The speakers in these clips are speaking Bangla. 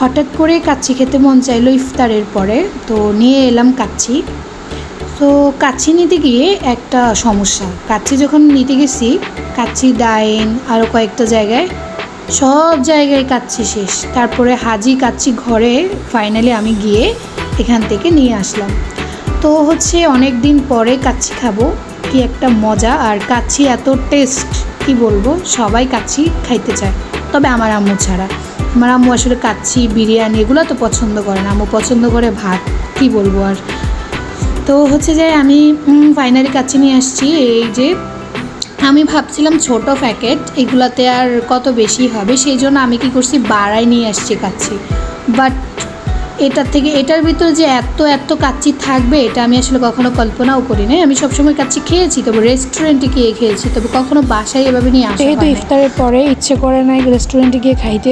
হঠাৎ করে কাচ্চি খেতে মন চাইলো ইফতারের পরে, তো নিয়ে এলাম কাচ্চি তো কাচ্চি নিতে গিয়ে একটা সমস্যা। কাচ্চি যখন নিতে গেছি কাচ্চি ডাইন আরও কয়েকটা জায়গায়, সব জায়গায় কাচ্ছি শেষ। তারপরে হাজি কাচ্ছি ঘরে ফাইনালি আমি গিয়ে এখান থেকে নিয়ে আসলাম। তো হচ্ছে অনেক দিন পরে কাচ্ছি খাব, কি একটা মজা। আর কাচ্ছি এত টেস্ট কি বলব, সবাই কাচ্ছি খাইতে চায়, তবে আমার আম্মু ছাড়া। আমার আম্মু আসলে কাচ্ছি বিরিয়ানি এগুলো তো পছন্দ করে না। আম্মু পছন্দ করে ভাত কি বলব আর। তো হচ্ছে যে আমি ফাইনালি কাচ্ছি নিয়ে আসছি। এই যে আমি ভাবছিলাম ছোট প্যাকেট এগুলাতে আর কত বেশি হবে সেই জন্য আমি কি করছি বাড়াই নিয়ে আসছি কাচ্ছি বাট এটার থেকে এটার ভিতরে যে এত এত কাচ্চি থাকবে এটা আমি আসলে কখনো কল্পনাও করি নাই। আমি সবসময় কাচ্চি খেয়েছি তবে রেস্টুরেন্টে গিয়ে খেয়েছি তবে কখনো বাসায় এভাবে নিয়ে আসা যেহেতু ইফতারের পরে ইচ্ছে করে নাই রেস্টুরেন্টে গিয়ে খাইতে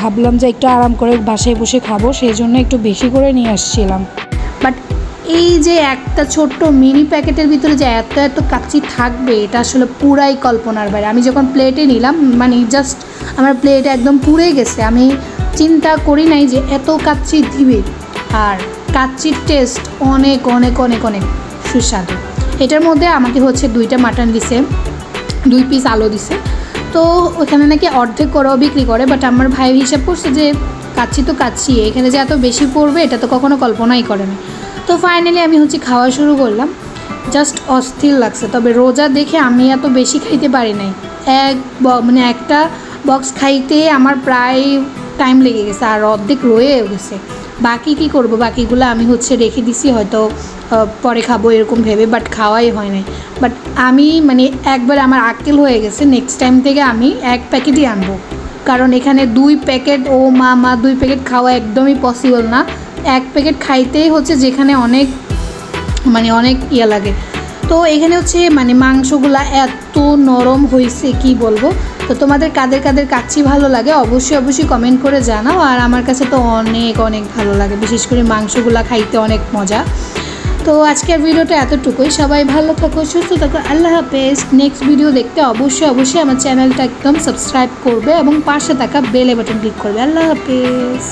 ভাবলাম যে একটু আরাম করে বাসায় বসে খাব, সেই জন্য একটু বেশি করে নিয়ে আসছিলাম। বাট এই যে একটা ছোট্ট মিনি প্যাকেটের ভিতরে যে এত এত কাচ্চি থাকবে, এটা আসলে পুরাই কল্পনার বাইরে। আমি যখন প্লেটে নিলাম মানে জাস্ট আমার প্লেট একদম পুড়ে গেছে। আমি চিন্তা করি নাই যে এত কাচ্চি দিবে। আর কাচ্চির টেস্ট অনেক অনেক অনেক অনেক সুস্বাদু। এটার মধ্যে আমাকে হচ্ছে দুইটা মাটন দিছে, দুই পিস আলু দিছে। তো ওখানে নাকি অর্ধেক করেও বিক্রি করে বাট আমার ভাই হিসাব করছে যে কাচ্ছি তো কাচ্ছি, এখানে যে এত বেশি পড়বে এটা তো কখনো কল্পনাই করে না তো ফাইনালি আমি হচ্ছে খাওয়া শুরু করলাম জাস্ট অস্থির লাগছে। তবে রোজা দেখে আমি এত বেশি খাইতে পারি নাই। এক মানে একটা বক্স খাইতে আমার প্রায় টাইম লেগে গেছে, আর অর্ধেক রয়েও গেছে। বাকি কি করব? বাকিগুলো আমি হচ্ছে রেখে দিছি, হয়তো পরে খাব এরকম ভেবে বাট খাওয়াই হয় নাই। বাট আমি মানে একবার আমার আক্কেল হয়ে গেছে নেক্সট টাইম থেকে আমি এক প্যাকেটই আনব। কারণ এখানে দুই প্যাকেট, ও মা মা, দুই প্যাকেট খাওয়া একদমই পসিবল না। এক প্যাকেট খাইতেই হচ্ছে যেখানে অনেক মানে অনেক ইয়ে লাগে। তো এখানে হচ্ছে মানে মাংসগুলা এত নরম হয়েছে কি বলব? তো তোমাদের কাদের কাদের কাচ্ছি ভালো লাগে, অবশ্যই অবশ্যই কমেন্ট করে জানাও। আর আমার কাছে তো অনেক অনেক ভালো লাগে, বিশেষ করে মাংসগুলা খাইতে অনেক মজা। তো আজকের ভিডিওটা এতটুকুই। সবাই ভালো থাকো, সুস্থ থাকো, আল্লাহ হাফেজ। নেক্সট ভিডিও দেখতে অবশ্যই অবশ্যই আমার চ্যানেলটা একদম সাবস্ক্রাইব করবে এবং পাশে থাকা বেলে বাটন ক্লিক করবে। আল্লাহ হাফেজ।